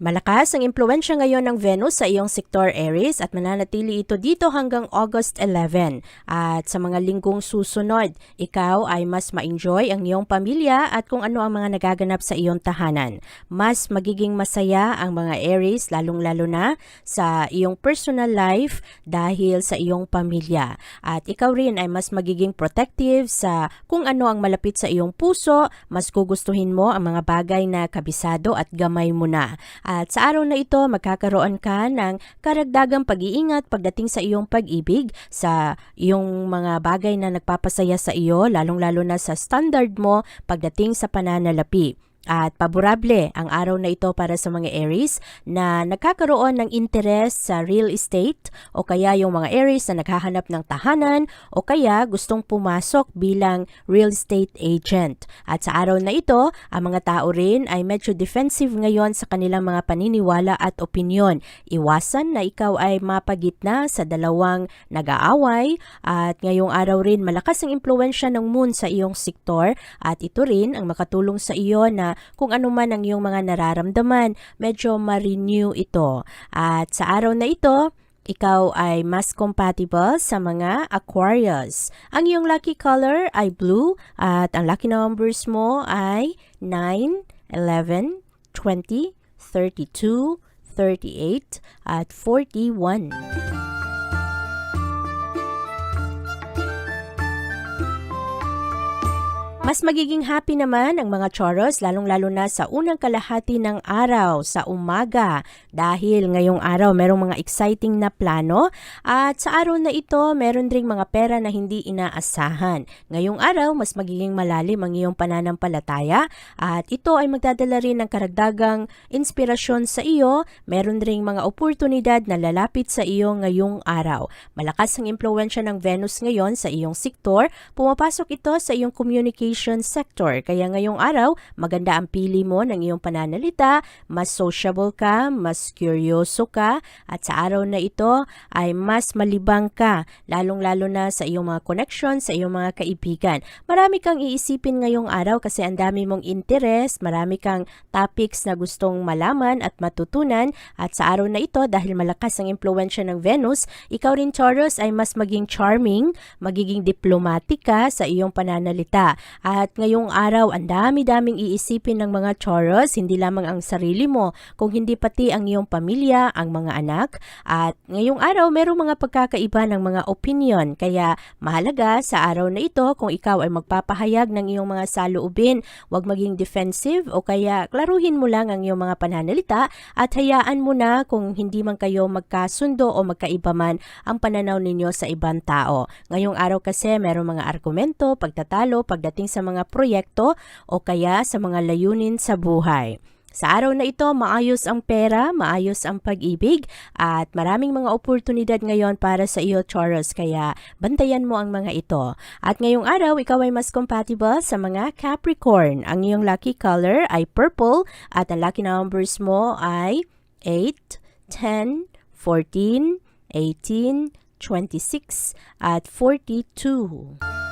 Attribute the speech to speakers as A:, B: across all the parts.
A: Malakas ang impluensya ngayon ng Venus sa iyong sektor Aries at mananatili ito dito hanggang August 11. At sa mga linggong susunod, ikaw ay mas ma-enjoy ang iyong pamilya at kung ano ang mga nagaganap sa iyong tahanan. Mas magiging masaya ang mga Aries lalong-lalo na sa iyong personal life dahil sa iyong pamilya. At ikaw rin ay mas magiging protective sa kung ano ang malapit sa iyong puso, mas gugustuhin mo ang mga bagay na kabisado at gamay mo na. At sa araw na ito, magkakaroon ka ng karagdagang pag-iingat pagdating sa iyong pag-ibig, sa iyong mga bagay na nagpapasaya sa iyo, lalong-lalo na sa standard mo pagdating sa pananalapi. At paborable ang araw na ito para sa mga Aries na nagkakaroon ng interest sa real estate o kaya yung mga Aries na naghahanap ng tahanan o kaya gustong pumasok bilang real estate agent. At sa araw na ito, ang mga tao rin ay medyo defensive ngayon sa kanilang mga paniniwala at opinyon. Iwasan na ikaw ay mapagitna sa dalawang nag-aaway at ngayong araw rin malakas ang impluensya ng moon sa iyong sektor at ito rin ang makatulong sa iyo na kung ano man ang iyong mga nararamdaman, medyo ma-renew ito. At sa araw na ito, ikaw ay mas compatible sa mga Aquarius. Ang iyong lucky color ay blue at ang lucky numbers mo ay 9, 11, 20, 32, 38 at 41. Mas magiging happy naman ang mga choros lalong-lalo na sa unang kalahati ng araw sa umaga dahil ngayong araw merong mga exciting na plano at sa araw na ito meron ding mga pera na hindi inaasahan. Ngayong araw mas magiging malalim ang iyong pananampalataya at ito ay magdadala rin ng karagdagang inspirasyon sa iyo. Meron ding mga oportunidad na lalapit sa iyo ngayong araw. Malakas ang impluensya ng Venus ngayon sa iyong sektor. Pumapasok ito sa iyong communication sector. Kaya ngayong araw, maganda ang pili mo ng iyong pananalita, mas sociable ka, mas curioso ka, at sa araw na ito ay mas malibang ka, lalong-lalo na sa iyong mga connection, sa iyong mga kaibigan. Marami kang iisipin ngayong araw kasi ang dami mong interest, marami kang topics na gustong malaman at matutunan, at sa araw na ito, dahil malakas ang impluensya ng Venus, ikaw rin Taurus ay mas maging charming, magiging diplomatic ka sa iyong pananalita. At ngayong araw, ang dami-daming iisipin ng mga Taurus, hindi lamang ang sarili mo, kung hindi pati ang iyong pamilya, ang mga anak. At ngayong araw, merong mga pagkakaiba ng mga opinion. Kaya mahalaga sa araw na ito, kung ikaw ay magpapahayag ng iyong mga saloobin, huwag maging defensive o kaya klaruhin mo lang ang iyong mga pananalita at hayaan mo na kung hindi man kayo magkasundo o magkaiba man ang pananaw ninyo sa ibang tao. Ngayong araw kasi merong mga argumento, pagtatalo, pagdating sa mga proyekto o kaya sa mga layunin sa buhay. Sa araw na ito, maayos ang pera, maayos ang pag-ibig, at maraming mga oportunidad ngayon para sa iyo, Taurus, kaya bantayan mo ang mga ito. At ngayong araw, ikaw ay mas compatible sa mga Capricorn. Ang iyong lucky color ay purple, at ang lucky numbers mo ay 8, 10, 14, 18, 26, at 42.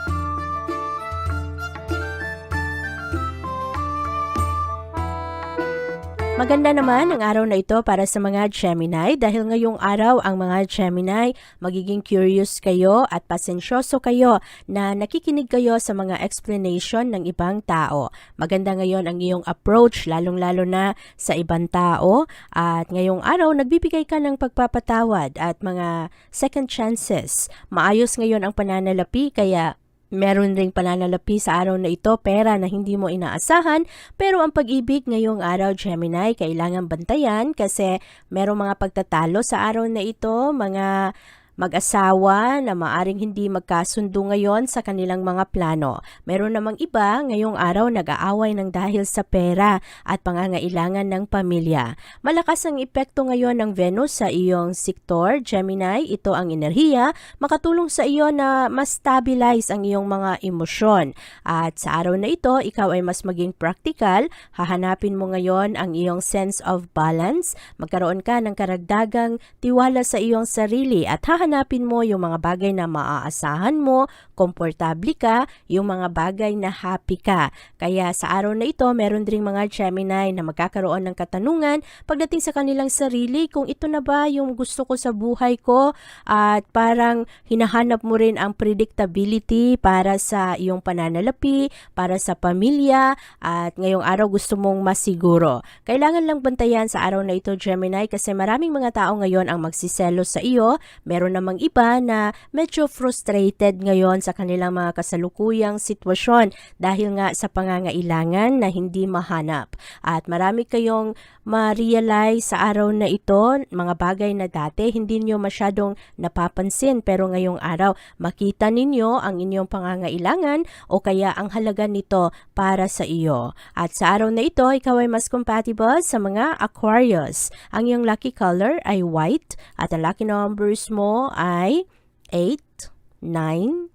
A: Maganda naman ang araw na ito para sa mga Gemini dahil ngayong araw ang mga Gemini magiging curious kayo at pasensyoso kayo na nakikinig kayo sa mga explanation ng ibang tao. Maganda ngayon ang iyong approach lalong-lalo na sa ibang tao at ngayong araw nagbibigay ka ng pagpapatawad at mga second chances. Maayos ngayon ang pananalapi kaya Meron ring pananalapi sa araw na ito pera na hindi mo inaasahan pero ang pag-ibig ngayong araw Gemini kailangan bantayan kasi merong mga pagtatalo sa araw na ito, mga mag-asawa na maaring hindi magkasundo ngayon sa kanilang mga plano. Meron namang iba ngayong araw nag-aaway ng dahil sa pera at pangangailangan ng pamilya. Malakas ang epekto ngayon ng Venus sa iyong sektor, Gemini. Ito ang enerhiya, makatulong sa iyo na mas stabilize ang iyong mga emosyon. At sa araw na ito, ikaw ay mas maging practical, hahanapin mo ngayon ang iyong sense of balance, magkaroon ka ng karagdagang tiwala sa iyong sarili at hahanapin mo yung mga bagay na maaasahan mo, komportable ka, yung mga bagay na happy ka. Kaya sa araw na ito, meron ding mga Gemini na magkakaroon ng katanungan pagdating sa kanilang sarili kung ito na ba yung gusto ko sa buhay ko at parang hinahanap mo rin ang predictability para sa iyong pananalapi, para sa pamilya at ngayong araw gusto mong masiguro. Kailangan lang bantayan sa araw na ito Gemini kasi maraming mga tao ngayon ang magsiselo sa iyo. Meron namang iba na medyo frustrated ngayon sa kanilang mga kasalukuyang sitwasyon dahil nga sa pangangailangan na hindi mahanap. At marami kayong ma-realize sa araw na ito, mga bagay na dati hindi nyo masyadong napapansin pero ngayong araw makita ninyo ang inyong pangangailangan o kaya ang halaga nito para sa iyo. At sa araw na ito, ikaw ay mas compatible sa mga Aquarius. Ang iyong lucky color ay white at ang lucky numbers mo ay 8, 9,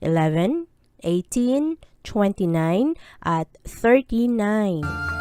A: 11, 18, 29, at 39.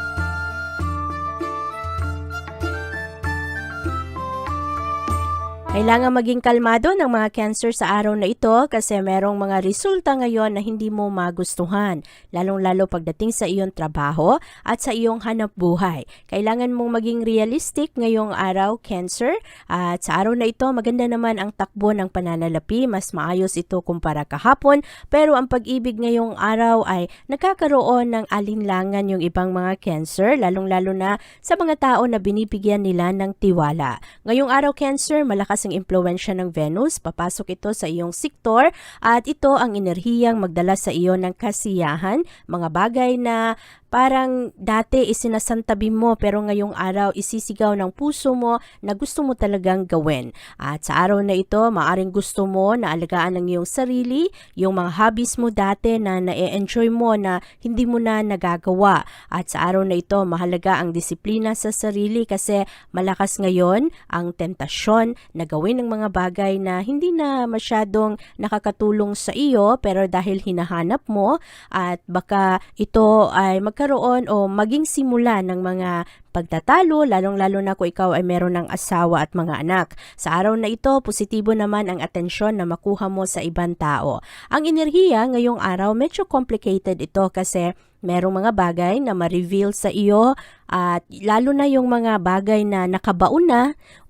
A: Kailangan maging kalmado ng mga cancer sa araw na ito kasi merong mga resulta ngayon na hindi mo magustuhan, lalong-lalo pagdating sa iyong trabaho at sa iyong hanap buhay. Kailangan mong maging realistic ngayong araw, cancer, at sa araw na ito maganda naman ang takbo ng pananalapi, mas maayos ito kumpara kahapon, pero ang pag-ibig ngayong araw ay nagkakaroon ng alinlangan yung ibang mga cancer, lalong-lalo na sa mga tao na binibigyan nila ng tiwala. Ngayong araw, cancer, malakas ang impluensya ng Venus, papasok ito sa iyong sektor at ito ang enerhiyang magdala sa iyo ng kasiyahan, mga bagay na parang dati isinasantabi mo pero ngayong araw isisigaw ng puso mo na gusto mo talagang gawin. At sa araw na ito, maaring gusto mo na alagaan ang iyong sarili, yung mga hobbies mo dati na na-enjoy mo na hindi mo na nagagawa. At sa araw na ito, mahalaga ang disiplina sa sarili kasi malakas ngayon ang tentasyon na gawin ng mga bagay na hindi na masyadong nakakatulong sa iyo pero dahil hinahanap mo at baka ito ay magkaroon o maging simula ng mga pagtatalo, lalong-lalo na kung ikaw ay meron ng asawa at mga anak. Sa araw na ito, positibo naman ang atensyon na makuha mo sa ibang tao. Ang enerhiya ngayong araw, medyo complicated ito kasi merong mga bagay na ma-reveal sa iyo at lalo na yung mga bagay na nakabaon na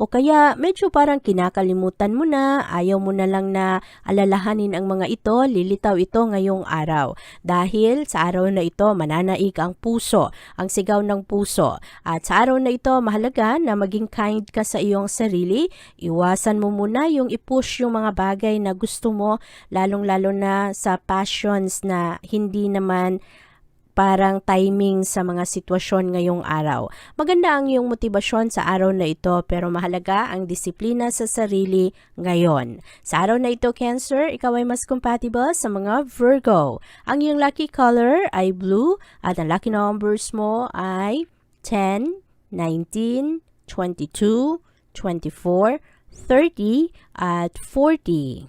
A: o kaya medyo parang kinakalimutan mo na, ayaw mo na lang na alalahanin ang mga ito, lilitaw ito ngayong araw. Dahil sa araw na ito, mananaig ang puso, ang sigaw ng puso. At sa araw na ito, mahalaga na maging kind ka sa iyong sarili. Iwasan mo muna yung i-push yung mga bagay na gusto mo, lalong-lalo na sa passions na hindi naman parang timing sa mga sitwasyon ngayong araw. Maganda ang iyong motibasyon sa araw na ito pero mahalaga ang disiplina sa sarili ngayon. Sa araw na ito, Cancer, ikaw ay mas compatible sa mga Virgo. Ang iyong lucky color ay blue at ang lucky numbers mo ay 10, 19, 22, 24, 30 at 40.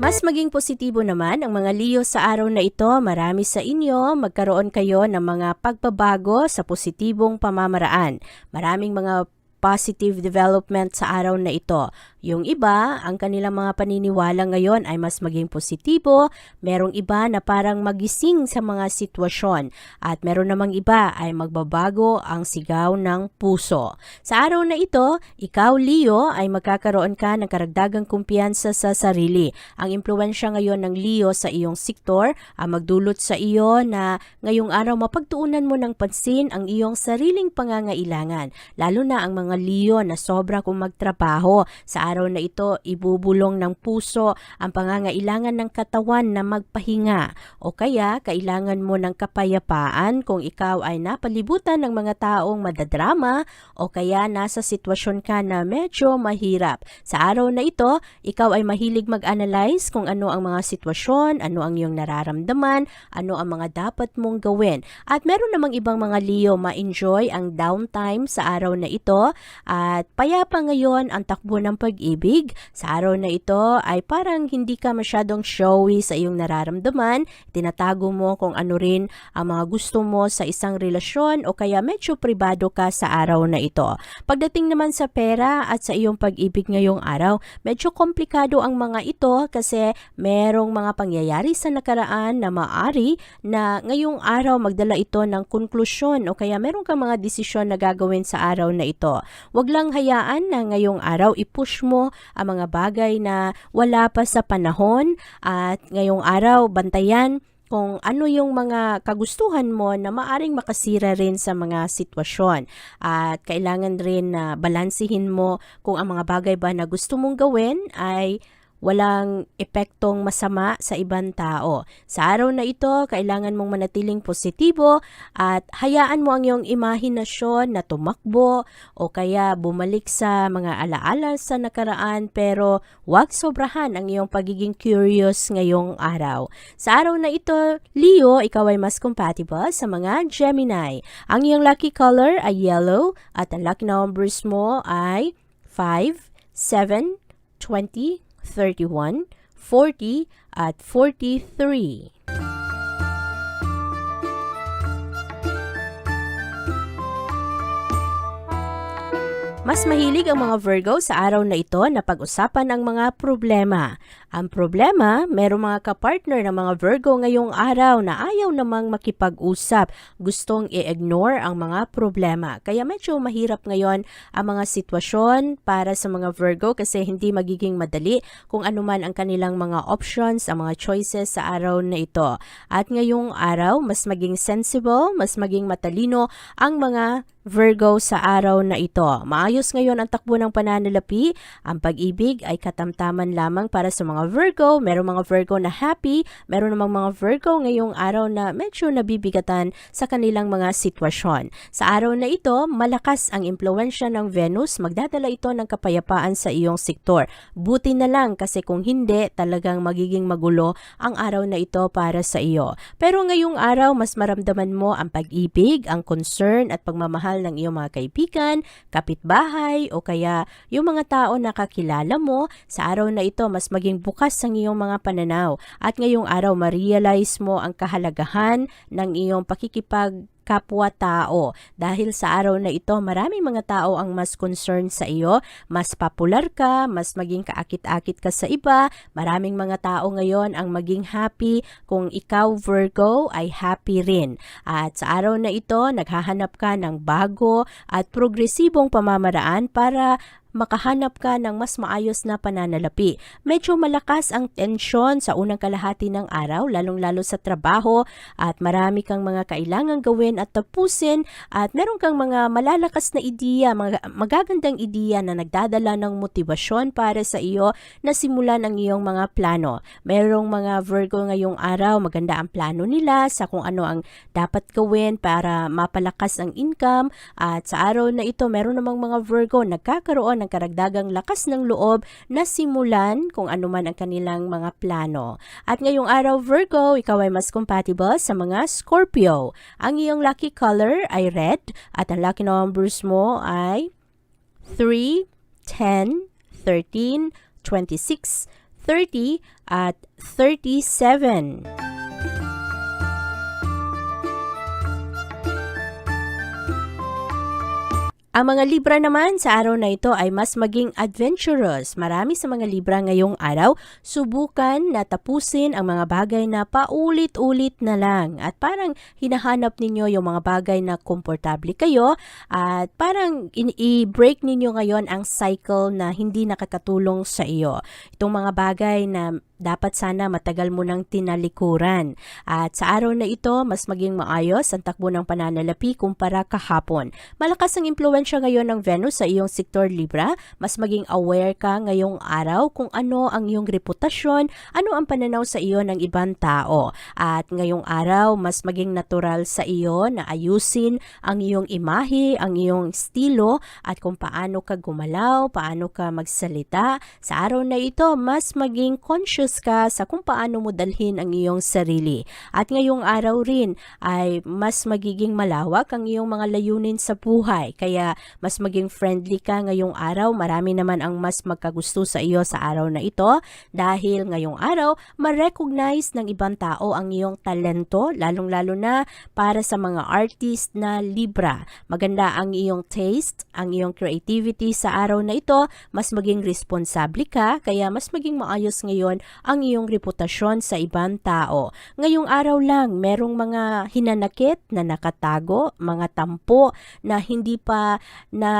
A: Mas maging positibo naman ang mga Leo sa araw na ito. Marami sa inyo magkaroon kayo ng mga pagbabago sa positibong pamamaraan. Maraming mga positive development sa araw na ito. Yung iba, ang kanilang mga paniniwala ngayon ay mas maging positibo, merong iba na parang magising sa mga sitwasyon, at meron namang iba ay magbabago ang sigaw ng puso. Sa araw na ito, ikaw Leo ay magkakaroon ka ng karagdagang kumpiyansa sa sarili. Ang impluensya ngayon ng Leo sa iyong sektor ang magdulot sa iyo na ngayong araw mapagtuunan mo ng pansin ang iyong sariling pangangailangan, lalo na ang mga Leo na sobra kung magtrabaho. Sa araw na ito, ibubulong ng puso ang pangangailangan ng katawan na magpahinga o kaya kailangan mo ng kapayapaan kung ikaw ay napalibutan ng mga taong madadrama o kaya nasa sitwasyon ka na medyo mahirap. Sa araw na ito, ikaw ay mahilig mag-analyze kung ano ang mga sitwasyon, ano ang iyong nararamdaman, ano ang mga dapat mong gawin. At meron namang ibang mga Leo ma-enjoy ang downtime sa araw na ito at payapa ngayon ang takbo ng pag-ibig. Sa araw na ito ay parang hindi ka masyadong showy sa iyong nararamdaman, tinatago mo kung ano rin ang mga gusto mo sa isang relasyon o kaya medyo pribado ka sa araw na ito. Pagdating naman sa pera at sa iyong pag-ibig ngayong araw, medyo komplikado ang mga ito kasi merong mga pangyayari sa nakaraan na maari na ngayong araw magdala ito ng konklusyon o kaya meron kang mga desisyon na gagawin sa araw na ito. Huwag lang hayaan na ngayong araw i-push mo ang mga bagay na wala pa sa panahon at ngayong araw bantayan kung ano yung mga kagustuhan mo na maaring makasira rin sa mga sitwasyon. At kailangan rin na balansihin mo kung ang mga bagay ba na gusto mong gawin ay walang epektong masama sa ibang tao. Sa araw na ito, kailangan mong manatiling positibo at hayaan mo ang iyong imahinasyon na tumakbo o kaya bumalik sa mga alaala sa nakaraan pero huwag sobrahan ang iyong pagiging curious ngayong araw. Sa araw na ito, Leo, ikaw ay mas compatible sa mga Gemini. Ang iyong lucky color ay yellow at ang lucky numbers mo ay 5, 7, 20, 31, 40 at 43. Mas mahilig ang mga Virgo sa araw na ito na pag-usapan ang mga problema. Ang problema, merong mga kapartner ng mga Virgo ngayong araw na ayaw namang makipag-usap, gustong i-ignore ang mga problema. Kaya medyo mahirap ngayon ang mga sitwasyon para sa mga Virgo kasi hindi magiging madali kung anuman ang kanilang mga options, ang mga choices sa araw na ito. At ngayong araw, mas maging sensible, mas maging matalino ang mga Virgo sa araw na ito. Maayos ngayon ang takbo ng pananalapi. Ang pag-ibig ay katamtaman lamang para sa mga Virgo. Merong mga Virgo na happy, meron namang mga Virgo ngayong araw na medyo nabibigatan sa kanilang mga sitwasyon. Sa araw na ito, malakas ang impluensya ng Venus. Magdadala ito ng kapayapaan sa iyong sektor. Buti na lang kasi kung hindi, talagang magiging magulo ang araw na ito para sa iyo. Pero ngayong araw, mas maramdaman mo ang pag-ibig, ang concern at pagmamahal ng iyong mga kaibigan, kapitbahay o kaya yung mga tao na kakilala mo. Sa araw na ito, mas maging bukas ang iyong mga pananaw. At ngayong araw, ma-realize mo ang kahalagahan ng iyong pakikipag kapwa-tao. Dahil sa araw na ito, maraming mga tao ang mas concerned sa iyo, mas popular ka, mas maging kaakit-akit ka sa iba, maraming mga tao ngayon ang maging happy kung ikaw Virgo ay happy rin. At sa araw na ito, naghahanap ka ng bago at progresibong pamamaraan para makahanap ka ng mas maayos na pananalapi. Medyo malakas ang tensyon sa unang kalahati ng araw, lalong-lalo sa trabaho at marami kang mga kailangang gawin at tapusin at meron kang mga malalakas na ideya, mga magagandang ideya na nagdadala ng motibasyon para sa iyo na simulan ang iyong mga plano. Merong mga Virgo ngayong araw, maganda ang plano nila sa kung ano ang dapat gawin para mapalakas ang income at sa araw na ito meron namang mga Virgo nagkakaroon ng karagdagang lakas ng loob na simulan kung ano man ang kanilang mga plano. At ngayong araw Virgo, ikaw ay mas compatible sa mga Scorpio. Ang iyong lucky color ay red at ang lucky numbers mo ay 3, 10, 13, 26, 30 at 37. Ang mga Libra naman sa araw na ito ay mas maging adventurous. Marami sa mga Libra ngayong araw subukan na tapusin ang mga bagay na paulit-ulit na lang at parang hinahanap ninyo yung mga bagay na komportable kayo at parang i-break ninyo ngayon ang cycle na hindi nakakatulong sa iyo. Itong mga bagay na dapat sana matagal mo nang tinalikuran. At sa araw na ito, mas maging maayos ang takbo ng pananalapi kumpara kahapon. Malakas ang impluensya ngayon ng Venus sa iyong sektor Libra. Mas maging aware ka ngayong araw kung ano ang iyong reputasyon, ano ang pananaw sa iyo ng ibang tao. At ngayong araw, mas maging natural sa iyo na ayusin ang iyong imahe, ang iyong estilo, at kung paano ka gumalaw, paano ka magsalita. Sa araw na ito, mas maging conscious ka sa kung paano mo dalhin ang iyong sarili. At ngayong araw rin ay mas magiging malawak ang iyong mga layunin sa buhay. Kaya mas maging friendly ka ngayong araw. Marami naman ang mas magkagusto sa iyo sa araw na ito dahil ngayong araw ma-recognize ng ibang tao ang iyong talento lalong-lalo na para sa mga artist na Libra. Maganda ang iyong taste, ang iyong creativity sa araw na ito. Mas maging responsable ka kaya mas maging maayos ngayon ang iyong reputasyon sa ibang tao. Ngayong araw lang, merong mga hinanakit na nakatago, mga tampo na hindi pa na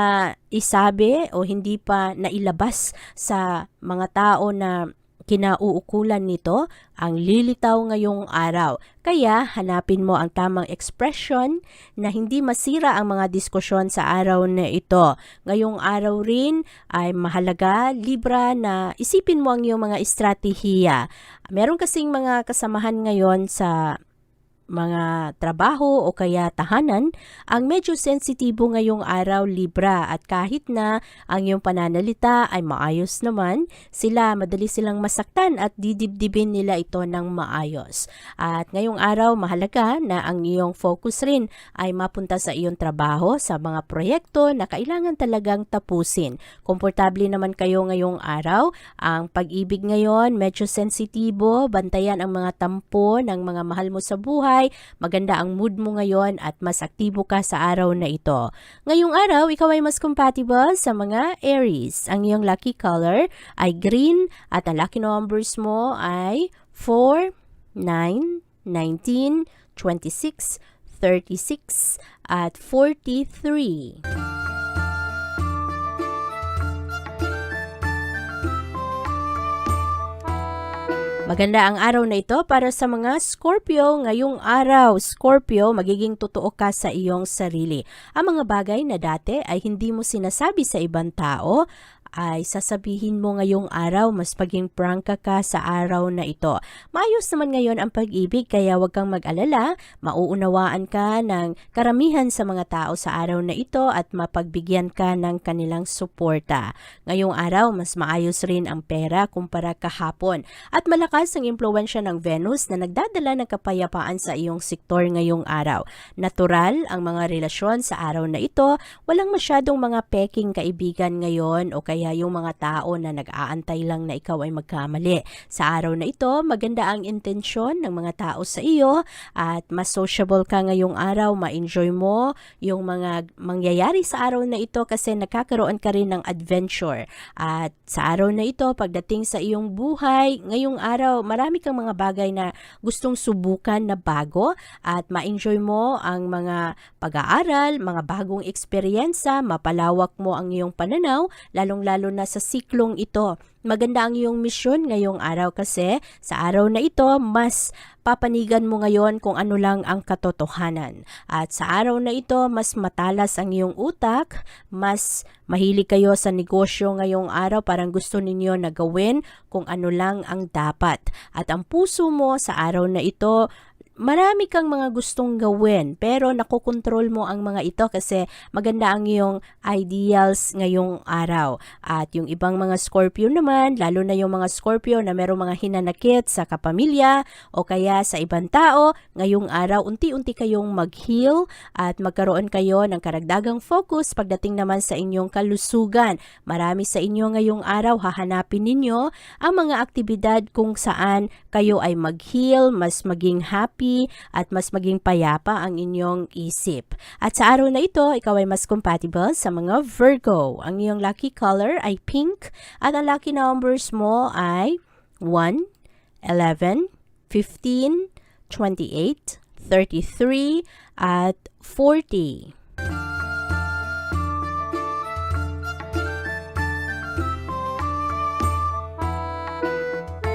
A: isabi o hindi pa nailabas sa mga tao na kinauukulan nito ang lilitaw ngayong araw. Kaya hanapin mo ang tamang expression na hindi masira ang mga diskusyon sa araw na ito. Ngayong araw rin ay mahalaga, Libra, na isipin mo ang iyong mga estratehiya. Meron kasing mga kasamahan ngayon sa mga trabaho o kaya tahanan ang medyo sensitibo ngayong araw Libra at kahit na ang iyong pananalita ay maayos naman, sila madali silang masaktan at didibdibin nila ito ng maayos. At ngayong araw mahalaga na ang iyong focus rin ay mapunta sa iyong trabaho sa mga proyekto na kailangan talagang tapusin. Komportable naman kayo ngayong araw. Ang pag-ibig ngayon medyo sensitibo, bantayan ang mga tampo ng mga mahal mo sa buhay maganda ang mood mo ngayon at mas aktibo ka sa araw na ito. Ngayong araw, ikaw ay mas compatible sa mga Aries. Ang iyong lucky color ay green at ang lucky numbers mo ay 4, 9, 19, 26, 36, at 43. Maganda ang araw na ito para sa mga Scorpio. Ngayong araw, Scorpio, magiging totoo ka sa iyong sarili. Ang mga bagay na dati ay hindi mo sinasabi sa ibang tao, ay sasabihin mo ngayong araw, mas paging prangka ka sa araw na ito. Maayos naman ngayon ang pag-ibig kaya huwag kang mag-alala, mauunawaan ka ng karamihan sa mga tao sa araw na ito at mapagbigyan ka ng kanilang suporta. Ngayong araw, mas maayos rin ang pera kumpara kahapon at malakas ang impluensya ng Venus na nagdadala ng kapayapaan sa iyong sektor ngayong araw. Natural ang mga relasyon sa araw na ito, walang masyadong mga peking kaibigan ngayon o kaya yung mga tao na nag-aantay lang na ikaw ay magkamali. Sa araw na ito, maganda ang intensyon ng mga tao sa iyo at mas sociable ka ngayong araw, ma-enjoy mo yung mga mangyayari sa araw na ito kasi nakakaroon ka rin ng adventure. At sa araw na ito, pagdating sa iyong buhay, ngayong araw, marami kang mga bagay na gustong subukan na bago at ma-enjoy mo ang mga pag-aaral, mga bagong eksperyensa, mapalawak mo ang iyong pananaw, lalong-lalo na sa siklong ito. Maganda ang iyong misyon ngayong araw kasi sa araw na ito, mas papanigan mo ngayon kung ano lang ang katotohanan. At sa araw na ito, mas matalas ang iyong utak, mas mahilig kayo sa negosyo ngayong araw, parang gusto ninyo na gawin kung ano lang ang dapat. At ang puso mo sa araw na ito, marami kang mga gustong gawin pero nakokontrol mo ang mga ito kasi maganda ang iyong ideals ngayong araw. At yung ibang mga Scorpio naman, lalo na yung mga Scorpio na merong mga hinanakit sa kapamilya o kaya sa ibang tao, ngayong araw unti-unti kayong mag-heal at magkaroon kayo ng karagdagang focus pagdating naman sa inyong kalusugan. Marami sa inyo ngayong araw hahanapin ninyo ang mga aktibidad kung saan kayo ay mag-heal, mas maging happy happy at mas maging payapa ang inyong isip. At sa araw na ito, ikaw ay mas compatible sa mga Virgo. Ang iyong lucky color ay pink at ang lucky numbers mo ay 1, 11, 15, 28, 33, at 40.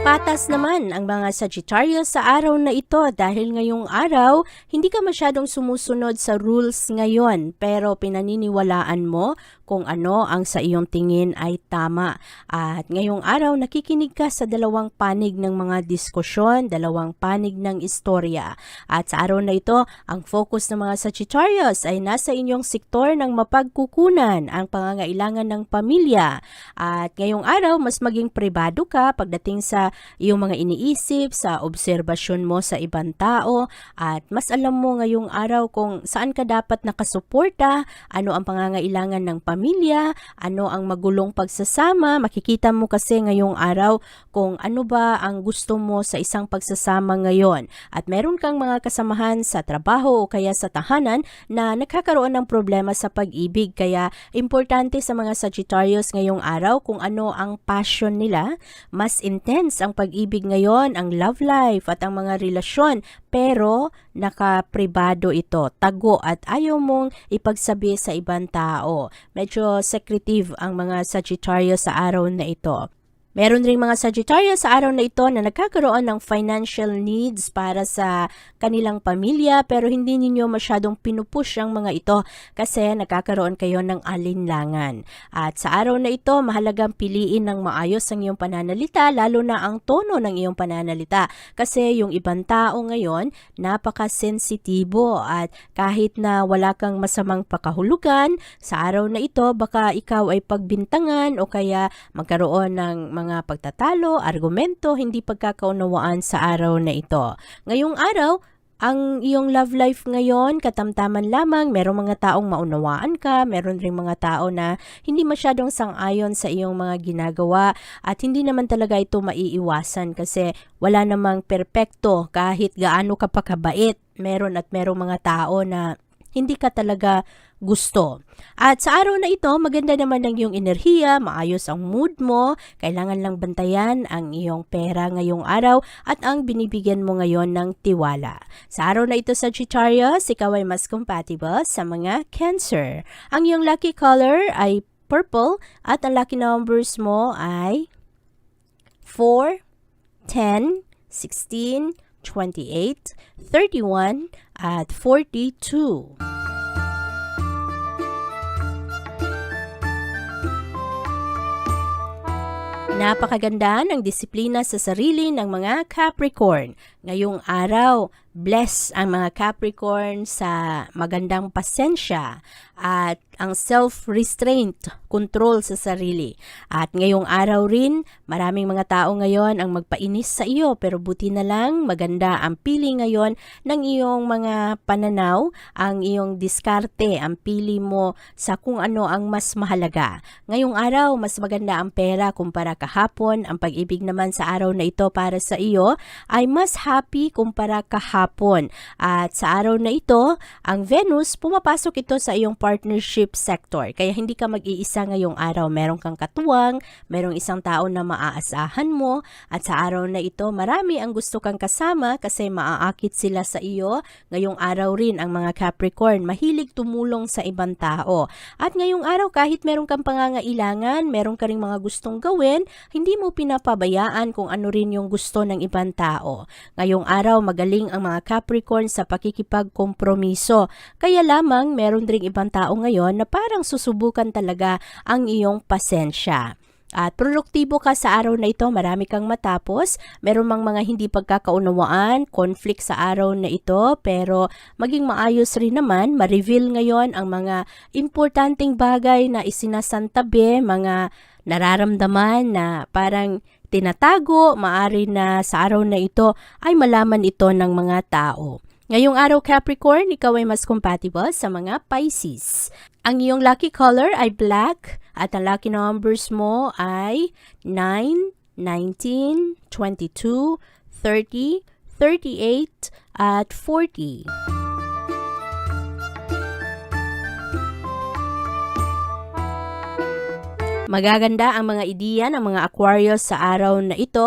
A: Patas naman ang mga Sagittarius sa araw na ito dahil ngayong araw, hindi ka masyadong sumusunod sa rules ngayon. Pero pinaniniwalaan mo kung ano ang sa iyong tingin ay tama. At ngayong araw, nakikinig ka sa dalawang panig ng mga diskusyon, dalawang panig ng istorya. At sa araw na ito, ang focus ng mga Sagittarius ay nasa inyong sektor ng mapagkukunan, ang pangangailangan ng pamilya. At ngayong araw, mas maging pribado ka pagdating sa iyong mga iniisip, sa obserbasyon mo sa ibang tao, at mas alam mo ngayong araw kung saan ka dapat nakasuporta, ano ang pangangailangan ng pamilya, ano ang magulong pagsasama. Makikita mo kasi ngayong araw kung ano ba ang gusto mo sa isang pagsasama ngayon. At meron kang mga kasamahan sa trabaho o kaya sa tahanan na nagkakaroon ng problema sa pag-ibig. Kaya importante sa mga Sagittarius ngayong araw kung ano ang passion nila. Mas intense ang pag-ibig ngayon, ang love life at ang mga relasyon. Pero nakapribado ito, tago at ayaw mong ipagsabi sa ibang tao. Medyo secretive ang mga Sagittarius sa araw na ito. Meron ring mga Sagittarius sa araw na ito na nagkakaroon ng financial needs para sa kanilang pamilya pero hindi ninyo masyadong pinupush ang mga ito kasi nagkakaroon kayo ng alinlangan. At sa araw na ito, mahalagang piliin ng maayos ang iyong pananalita lalo na ang tono ng iyong pananalita kasi yung ibang tao ngayon napaka-sensitibo at kahit na wala kang masamang pakahulugan, sa araw na ito baka ikaw ay pagbintangan o kaya magkaroon ng mga pagtatalo, argumento, hindi pagkakaunawaan sa araw na ito. Ngayong araw, ang iyong love life ngayon, katamtaman lamang, merong mga taong maunawaan ka, meron ring mga tao na hindi masyadong sang-ayon sa iyong mga ginagawa at hindi naman talaga ito maiiwasan kasi wala namang perpekto kahit gaano ka pa kabait. Meron at merong mga tao na hindi ka talaga gusto. At sa araw na ito, maganda naman ang iyong enerhiya, maayos ang mood mo, kailangan lang bantayan ang iyong pera ngayong araw at ang binibigyan mo ngayon ng tiwala. Sa araw na ito, Sagittarius, ikaw ay mas compatible sa mga Cancer. Ang iyong lucky color ay purple at ang lucky numbers mo ay 4, 10, 16, 28, 31, at 42. Napakaganda ng disiplina sa sarili ng mga Capricorn. Ngayong araw, bless ang mga Capricorn sa magandang pasensya at ang self-restraint, control sa sarili. At ngayong araw rin, maraming mga tao ngayon ang magpainis sa iyo pero buti na lang maganda ang pili ngayon ng iyong mga pananaw, ang iyong diskarte, ang pili mo sa kung ano ang mas mahalaga. Ngayong araw, mas maganda ang pera kumpara kahapon. Ang pag-ibig naman sa araw na ito para sa iyo ay mas happy kumpara kahapon. At sa araw na ito, ang Venus, pumapasok ito sa iyong partnership sector. Kaya hindi ka mag-iisa ngayong araw. Meron kang katuwang, merong isang tao na maaasahan mo. At sa araw na ito, marami ang gusto kang kasama kasi maaakit sila sa iyo. Ngayong araw rin ang mga Capricorn, mahilig tumulong sa ibang tao. At ngayong araw, kahit meron kang pangangailangan, meron ka ring mga gustong gawin, hindi mo pinapabayaan kung ano rin yung gusto ng ibang tao. Ngayong araw, magaling ang mga Capricorn sa pakikipagkompromiso. Kaya lamang, meron ring ibang tao ngayon na parang susubukan talaga ang iyong pasensya. At produktibo ka sa araw na ito, marami kang matapos. Meron mang mga hindi pagkakaunawaan, conflict sa araw na ito, pero maging maayos rin naman, ma-reveal ngayon ang mga importanteng bagay na isinasantabi, mga nararamdaman na parang tinatago, maari na sa araw na ito ay malaman ito ng mga tao. Ngayong araw Capricorn, ikaw ay mas compatible sa mga Pisces. Ang iyong lucky color ay black at ang lucky numbers mo ay 9, 19, 22, 30, 38, at 40. Magaganda ang mga ideya ng mga Aquarius sa araw na ito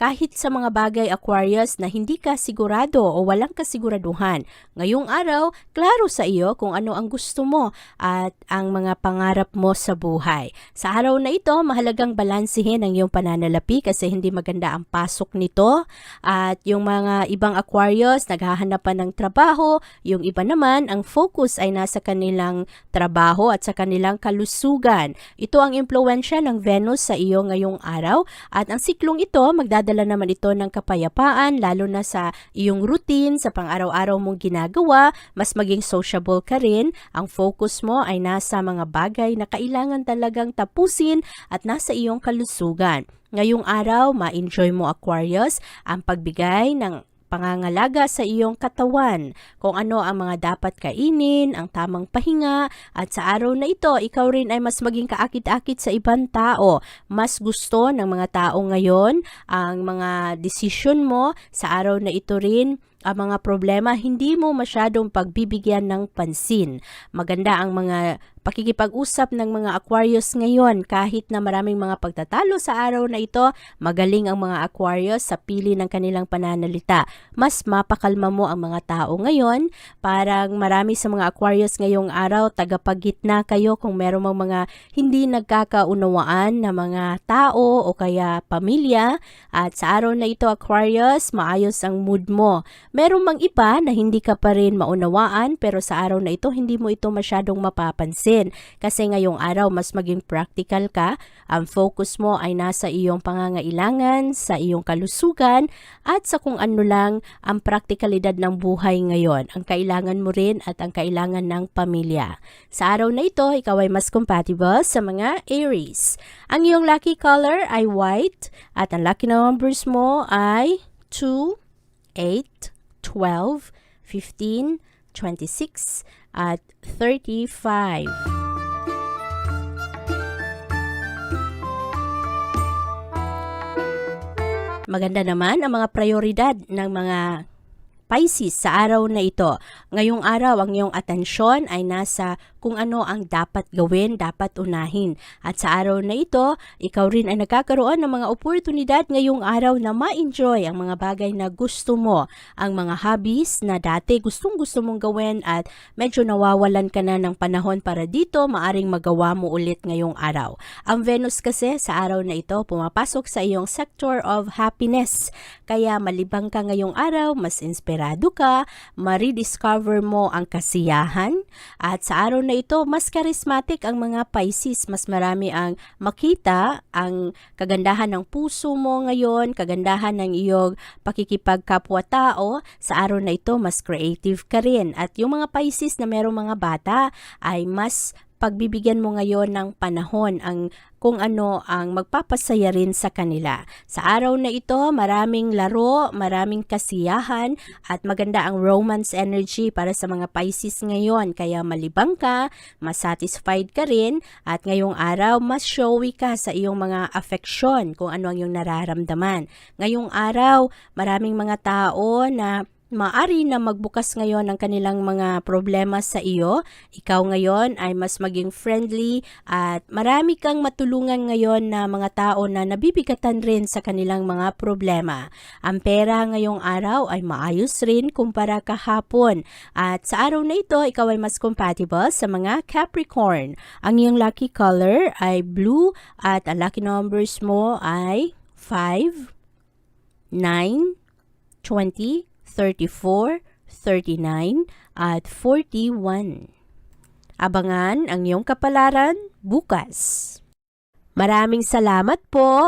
A: kahit sa mga bagay Aquarius na hindi ka sigurado o walang kasiguraduhan. Ngayong araw, klaro sa iyo kung ano ang gusto mo at ang mga pangarap mo sa buhay. Sa araw na ito, mahalagang balansehin ang iyong pananalapi kasi hindi maganda ang pasok nito at yung mga ibang Aquarius naghahanap pa ng trabaho, yung iba naman ang focus ay nasa kanilang trabaho at sa kanilang kalusugan. Ito ang impluensya ng Venus sa iyo ngayong araw at ang siklong ito magdadala naman ito ng kapayapaan lalo na sa iyong routine, sa pang-araw-araw mong ginagawa, mas maging sociable ka rin. Ang focus mo ay nasa mga bagay na kailangan talagang tapusin at nasa iyong kalusugan. Ngayong araw, ma-enjoy mo Aquarius ang pagbigay ng pangangalaga sa iyong katawan, kung ano ang mga dapat kainin, ang tamang pahinga, at sa araw na ito, ikaw rin ay mas maging kaakit-akit sa ibang tao. Mas gusto ng mga tao ngayon ang mga desisyon mo sa araw na ito rin ang mga problema hindi mo masyadong pagbibigyan ng pansin. Maganda ang mga pakikipag-usap ng mga Aquarius ngayon kahit na maraming mga pagtatalo sa araw na ito, magaling ang mga Aquarius sa pili ng kanilang pananalita. Mas mapakalma mo ang mga tao ngayon. Parang marami sa mga Aquarius ngayong araw, tagapagitna kayo kung meron mang mga hindi nagkakaunawaan na mga tao o kaya pamilya. At sa araw na ito Aquarius, maayos ang mood mo. Meron mang iba na hindi ka pa rin maunawaan pero sa araw na ito hindi mo ito masyadong mapapansin kasi ngayong araw mas maging practical ka. Ang focus mo ay nasa iyong pangangailangan, sa iyong kalusugan at sa kung ano lang ang praktikalidad ng buhay ngayon. Ang kailangan mo rin at ang kailangan ng pamilya. Sa araw na ito, ikaw ay mas compatible sa mga Aries. Ang iyong lucky color ay white at ang lucky numbers mo ay 2, 8, 12, 15, 26, at 35. Maganda naman ang mga prioridad ng mga Pisces sa araw na ito. Ngayong araw, ang iyong atensyon ay nasa kung ano ang dapat gawin, dapat unahin. At sa araw na ito, ikaw rin ay nagkakaroon ng mga oportunidad ngayong araw na ma-enjoy ang mga bagay na gusto mo. Ang mga hobbies na dati gustong gusto mong gawin at medyo nawawalan ka na ng panahon para dito, maaring magawa mo ulit ngayong araw. Ang Venus kasi sa araw na ito, pumapasok sa iyong sector of happiness. Kaya malibang ka ngayong araw, mas inspirado ka, ma-rediscover mo ang kasiyahan. At sa araw na ito, mas charismatic ang mga Pisces. Mas marami ang makita ang kagandahan ng puso mo ngayon, kagandahan ng iyong pakikipagkapwa-tao. Sa araw na ito, mas creative ka rin. At yung mga Pisces na merong mga bata ay mas pagbibigyan mo ngayon ng panahon ang kung ano ang magpapasaya rin sa kanila. Sa araw na ito, maraming laro, maraming kasiyahan at maganda ang romance energy para sa mga Pisces ngayon. Kaya malibang ka, mas satisfied ka rin at ngayong araw mas showy ka sa iyong mga affection kung ano ang iyong nararamdaman. Ngayong araw, maraming mga tao na Maari na magbukas ngayon ng kanilang mga problema sa iyo. Ikaw ngayon ay mas maging friendly at marami kang matulungan ngayon na mga tao na nabibigatan rin sa kanilang mga problema. Ang pera ngayong araw ay maayos rin kumpara kahapon. At sa araw na ito, ikaw ay mas compatible sa mga Capricorn. Ang iyong lucky color ay blue at ang lucky numbers mo ay 5, 9, 20, 34, 39, at 41. Abangan ang iyong kapalaran bukas. Maraming salamat po!